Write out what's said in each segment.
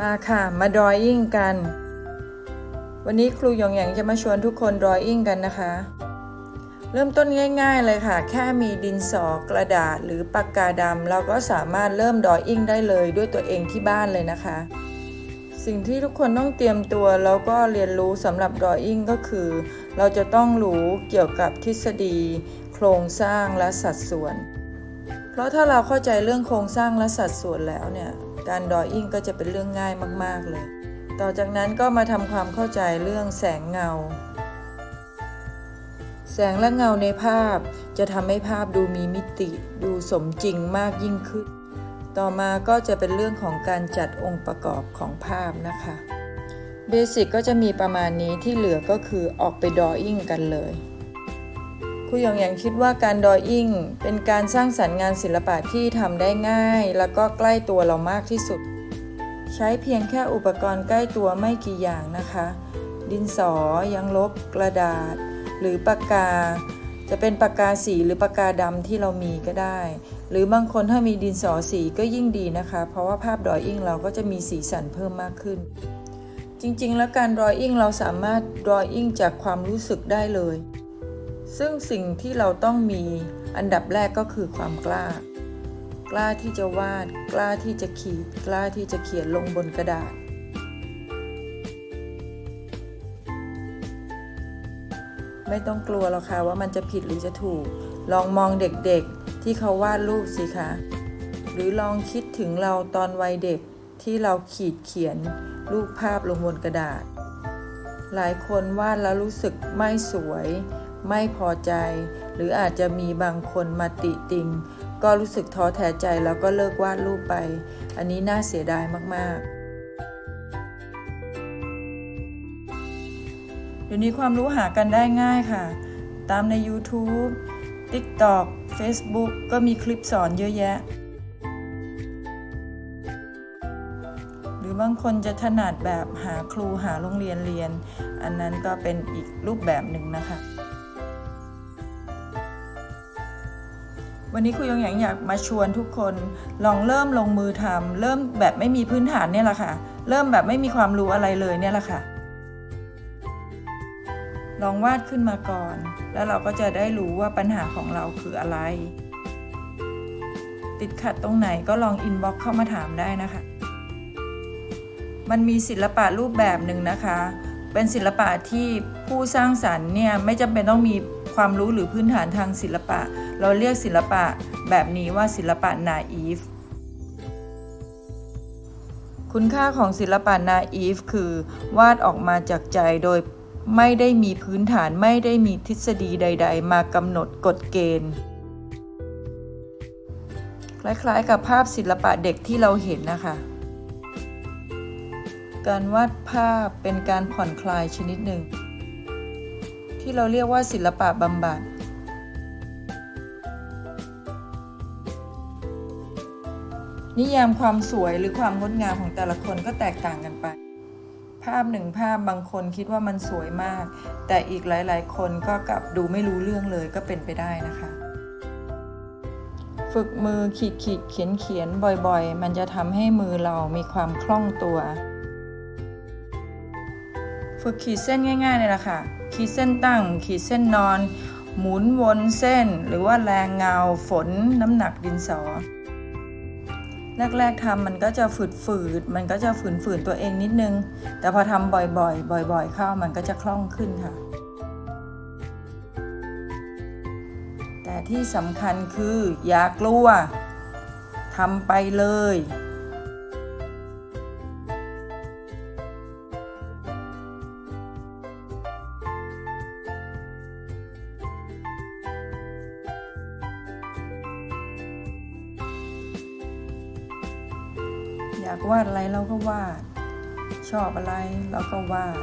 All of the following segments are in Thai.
มาค่ะ มาดรอยิ่งกัน วันนี้ครูหยองหยางจะมาชวนทุกคนดรอยิ่งกันนะคะ เริ่มต้นง่าย ๆ เลยค่ะ แค่มีดินสอกระดาษหรือปากกาดำเราก็สามารถเริ่มดรอยิ่งได้เลยด้วยตัวเองที่บ้านเลยนะคะ สิ่งที่ทุกคนต้องเตรียมตัวแล้วก็เรียนรู้สำหรับดรอยิ่งก็คือ เราจะต้องรู้เกี่ยวกับทฤษฎี โครงสร้างและสัดส่วน เพราะถ้าเราเข้าใจเรื่องโครงสร้างและสัดส่วนแล้วเนี่ย การดออิ่งก็จะเป็นเรื่องง่ายมาก ๆ เลย ต่อจากนั้นก็มาทำความเข้าใจเรื่องแสงเงา แสงและเงาในภาพจะทำให้ภาพดูมีมิติ ดูสมจริงมากยิ่งขึ้น ต่อมาก็จะเป็นเรื่องของการจัดองค์ประกอบของภาพนะคะเบสิกก็จะมีประมาณนี้ที่เหลือก็คือออกไปดออิ่งกันเลย ครูหยองหยางคิดว่าการดออิ่งเป็นการสร้างสรรค์งานศิลปะที่ทำได้ง่าย แล้วก็ใกล้ตัวเรามากที่สุด ใช้เพียงแค่อุปกรณ์ใกล้ตัวไม่กี่อย่างนะคะ ดินสอยังลบกระดาษ หรือปากกา จะเป็นปากกาสีหรือปากกาดำที่เรามีก็ได้ หรือบางคนถ้ามีดินสอสีก็ยิ่งดีนะคะ เพราะว่าภาพดออิ่งเราก็จะมีสีสันเพิ่มมากขึ้น จริงๆ แล้วการดรออิ่งเราสามารถดรออิ่งจากความรู้สึกได้เลย ซึ่งสิ่งที่เราต้องมีอันดับแรกก็คือความกล้า กล้าที่จะวาด กล้าที่จะขีด กล้าที่จะเขียนลงบนกระดาษ ไม่ต้องกลัวหรอกค่ะว่ามันจะผิดหรือจะถูก ลองมองเด็กๆที่เขาวาดรูปสิคะ หรือลองคิดถึงเราตอนวัยเด็กที่เราขีดเขียนรูปภาพลงบนกระดาษ หลายคนวาดแล้วรู้สึกไม่สวย ไม่พอใจ หรืออาจจะมีบางคนมาติติง ก็รู้สึกท้อแท้ใจแล้วก็เลิกวาดรูปไป อันนี้น่าเสียดายมากๆเดี๋ยวนี้ความรู้หากันได้ง่ายค่ะ ตามใน YouTube TikTok Facebook ก็มีคลิปสอนเยอะแยะ หรือบางคนจะถนัดแบบหาครูหาโรงเรียนเรียน อันนั้นก็เป็นอีกรูปแบบหนึ่งนะคะ วันนี้ครูยงหยางอยากมาชวนทุกคนลองเริ่มลงมือทำเริ่มแบบไม่มีพื้นฐานเนี่ยแหละค่ะ เริ่มแบบไม่มีความรู้อะไรเลยเนี่ยแหละค่ะ ลองวาดขึ้นมาก่อน แล้วเราก็จะได้รู้ว่าปัญหาของเราคืออะไร ติดขัดตรงไหนก็ลองอินบ็อกเข้ามาถามได้นะคะ มันมีศิลปะรูปแบบหนึ่งนะคะ เป็นศิลปะที่ผู้สร้างสรรค์เนี่ยไม่จำเป็นต้องมี ความรู้หรือพื้นฐานทางศิลปะ เราเรียกศิลปะแบบนี้ว่าศิลปะนาอีฟคุณค่าของศิลปะนาอีฟคือ วาดออกมาจากใจโดยไม่ได้มีพื้นฐานไม่ได้มีทฤษฎีใด ๆ มากำหนดกฎเกณฑ์ คล้ายๆกับภาพศิลปะเด็กที่เราเห็นนะคะ การวาดภาพเป็นการผ่อนคลายชนิดหนึ่ง ที่เราเรียกว่าศิลปะบำบัดนิยามความสวยหรือความงดงามของแต่ละคนก็แตกต่างกันไป ภาพหนึ่งภาพบางคนคิดว่ามันสวยมาก แต่อีกหลายๆ คนก็กลับดูไม่รู้เรื่องเลยก็เป็นไปได้นะคะ ฝึกมือขีดขีดเขียนเขียนบ่อยๆ มันจะทำให้มือเรามีความคล่องตัว ฝึกขีดเส้นง่ายๆเลยล่ะค่ะ ขีดเส้นตั้ง ขีดเส้นนอน หมุนวนเส้น หรือว่าแรงเงาฝนน้ำหนักดินสอ แรกๆทำมันก็จะฝืดๆมันก็จะฝืนๆตัวเองนิดนึง แต่พอทำบ่อยๆ บ่อย ๆ เข้ามันก็จะคล่องขึ้นค่ะ แต่ที่สำคัญคืออย่ากลัวทำไปเลยอยากวาดอะไรเราก็วาด ชอบอะไรเราก็วาด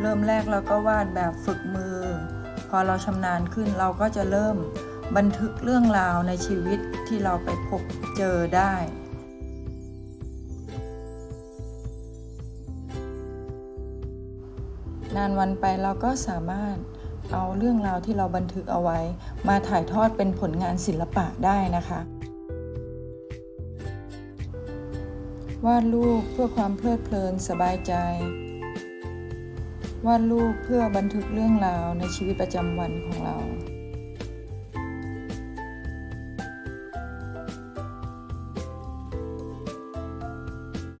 เริ่มแรกเราก็วาดแบบฝึกมือ พอเราชำนาญขึ้นเราก็จะเริ่มบันทึกเรื่องราวในชีวิตที่เราไปพบเจอได้นานวันไปเราก็สามารถเอาเรื่องราวที่เราบันทึกเอาไว้ มาถ่ายทอดเป็นผลงานศิลปะได้นะคะ วาดรูปเพื่อความเพลิดเพลินสบายใจ วาดรูปเพื่อบันทึกเรื่องราวในชีวิตประจำวันของเรา